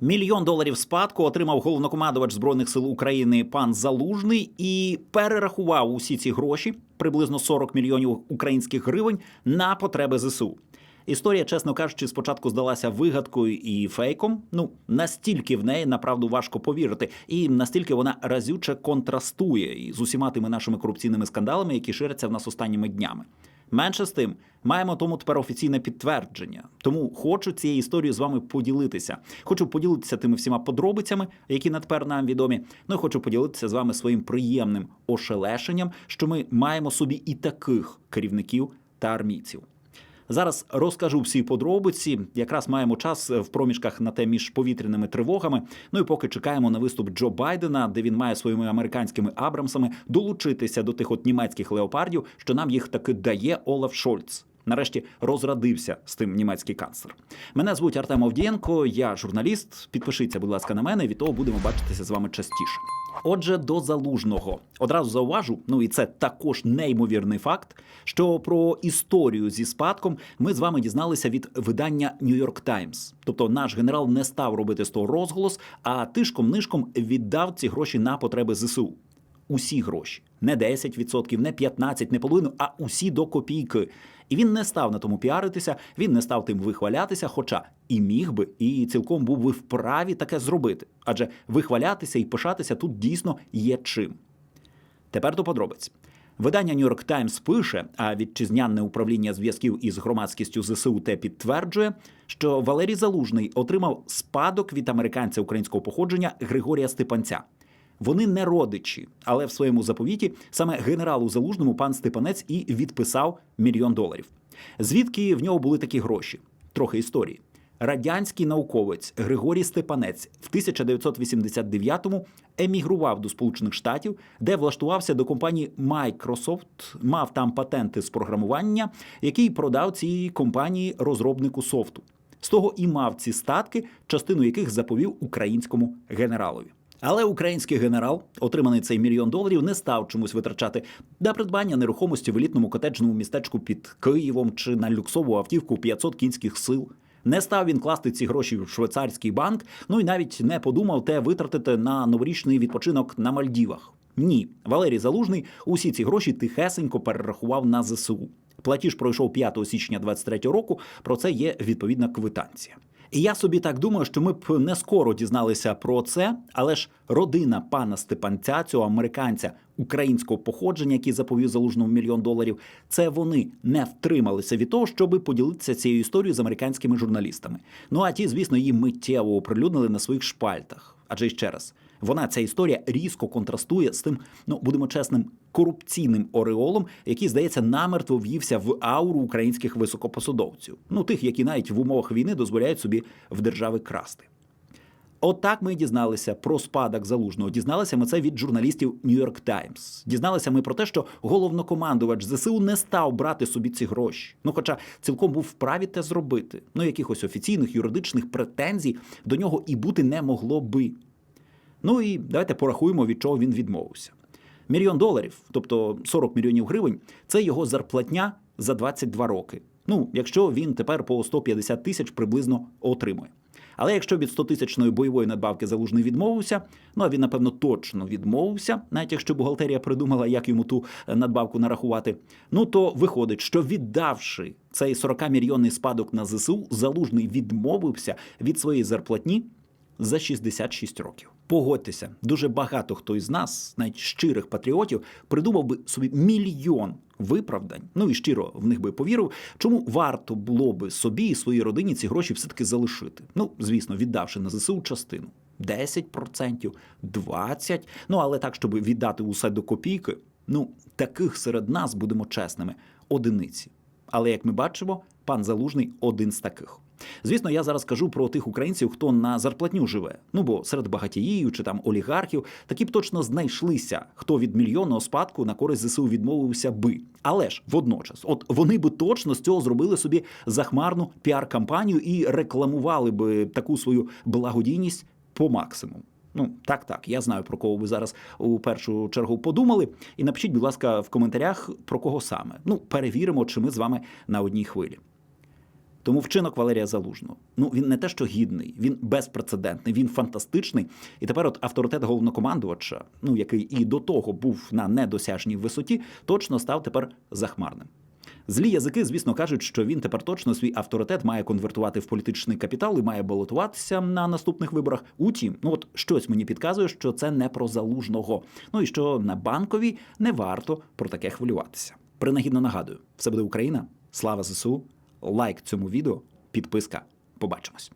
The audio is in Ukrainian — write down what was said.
Мільйон доларів спадку отримав головнокомандувач збройних сил України пан Залужний і перерахував усі ці гроші, приблизно 40 мільйонів українських гривень, на потреби ЗСУ. Історія, чесно кажучи, спочатку здалася вигадкою і фейком. Ну настільки в неї направду важко повірити, і настільки вона разюче контрастує з усіма тими нашими корупційними скандалами, які ширяться в нас останніми днями. Менше з тим, маємо тому тепер офіційне підтвердження. Тому хочу цією історією з вами поділитися. Хочу поділитися тими всіма подробицями, які на тепер нам відомі. Ну і хочу поділитися з вами своїм приємним ошелешенням, що ми маємо собі і таких керівників та армійців. Зараз розкажу всі подробиці. Якраз маємо час в проміжках на те між повітряними тривогами. Ну і поки чекаємо на виступ Джо Байдена, де він має своїми американськими абрамсами долучитися до тих от німецьких леопардів, що нам їх таки дає Олаф Шольц. Нарешті розрадився з тим німецький канцлер. Мене звуть Артем Овдієнко, я журналіст. Підпишіться, будь ласка, на мене. Від того будемо бачитися з вами частіше. Отже, до залужного одразу зауважу, ну і це також неймовірний факт, що про історію зі спадком ми з вами дізналися від видання York Times. Тобто наш генерал не став робити з того розголос, а тишком нишком віддав ці гроші на потреби ЗСУ. Усі гроші, не 10%, не 15%, не половину, а усі до копійки. І він не став на тому піаритися, він не став тим вихвалятися, хоча і міг би, і цілком був би вправі таке зробити. Адже вихвалятися і пишатися тут дійсно є чим. Тепер до подробиць. Видання York Times пише, а вітчизняне управління зв'язків із громадськістю ЗСУ те підтверджує, що Валерій Залужний отримав спадок від американця українського походження Григорія Степанця. Вони не родичі, але в своєму заповіті саме генералу залужному пан Степанець і відписав мільйон доларів. Звідки в нього були такі гроші? Трохи історії. Радянський науковець Григорій Степанець в 1989-му емігрував до Сполучених Штатів, де влаштувався до компанії Microsoft, мав там патенти з програмування, який продав цій компанії розробнику софту. З того і мав ці статки, частину яких заповів українському генералові. Але український генерал, отриманий цей мільйон доларів, не став чомусь витрачати на придбання нерухомості в елітному котеджному містечку під Києвом чи на люксову автівку 500 кінських сил. Не став він класти ці гроші в швейцарський банк, ну і навіть не подумав те витратити на новорічний відпочинок на Мальдівах. Ні, Валерій Залужний усі ці гроші тихесенько перерахував на ЗСУ. Платіж пройшов 5 січня 23 року. Про це є відповідна квитанція. І я собі так думаю, що ми б не скоро дізналися про це, але ж родина пана Степанця, цього американця українського походження, який заповів залужному мільйон доларів, це вони не втрималися від того, щоб поділитися цією історією з американськими журналістами. Ну а ті, звісно, її миттєво оприлюднили на своїх шпальтах. Адже ще раз. Вона ця історія різко контрастує з тим, ну будемо чесним, корупційним ореолом, який, здається, намертво в'ївся в ауру українських високопосадовців. Ну тих, які навіть в умовах війни дозволяють собі в держави красти. Отак ми дізналися про спадок залужного. Дізналися ми це від журналістів York Times. Дізналися ми про те, що головнокомандувач ЗСУ не став брати собі ці гроші. Ну, хоча цілком був вправі те зробити. Ну, якихось офіційних юридичних претензій до нього і бути не могло би. Ну і давайте порахуємо, від чого він відмовився. Мільйон доларів, тобто 40 мільйонів гривень, це його зарплатня за 22 роки. Ну, якщо він тепер по 150 тисяч приблизно отримує. Але якщо від 100-тисячної бойової надбавки залужний відмовився, ну а він, напевно, точно відмовився, навіть якщо бухгалтерія придумала, як йому ту надбавку нарахувати, ну то виходить, що віддавши цей 40-мільйонний спадок на ЗСУ, залужний відмовився від своєї зарплатні за 66 років. Погодьтеся, дуже багато хто із нас, навіть щирих патріотів, придумав би собі мільйон виправдань. Ну і щиро в них би повірив, чому варто було би собі і своїй родині ці гроші все-таки залишити. Ну, звісно, віддавши на ЗСУ частину. 10%, 20%, ну але так, щоб віддати усе до копійки. Ну, таких серед нас, будемо чесними, одиниці. Але як ми бачимо, пан Залужний один з таких. Звісно, я зараз кажу про тих українців, хто на зарплатню живе. Ну бо серед багатіїв чи там олігархів такі б точно знайшлися, хто від мільйонного спадку на користь ЗСУ відмовився би. Але ж водночас, от вони би точно з цього зробили собі захмарну піар-кампанію і рекламували би таку свою благодійність по максимуму. Ну так, так, я знаю про кого ви зараз у першу чергу подумали. І напишіть, будь ласка, в коментарях про кого саме. Ну, перевіримо, чи ми з вами на одній хвилі. Тому вчинок Валерія Залужного. Ну він не те, що гідний, він безпрецедентний, він фантастичний. І тепер, от авторитет головнокомандувача, ну який і до того був на недосяжній висоті, точно став тепер захмарним. Злі язики, звісно, кажуть, що він тепер точно свій авторитет має конвертувати в політичний капітал і має балотуватися на наступних виборах. Утім, ну от щось мені підказує, що це не про залужного. Ну і що на банковій не варто про таке хвилюватися. Принагідно нагадую, все буде Україна. Слава ЗСУ, лайк цьому відео, підписка. Побачимось.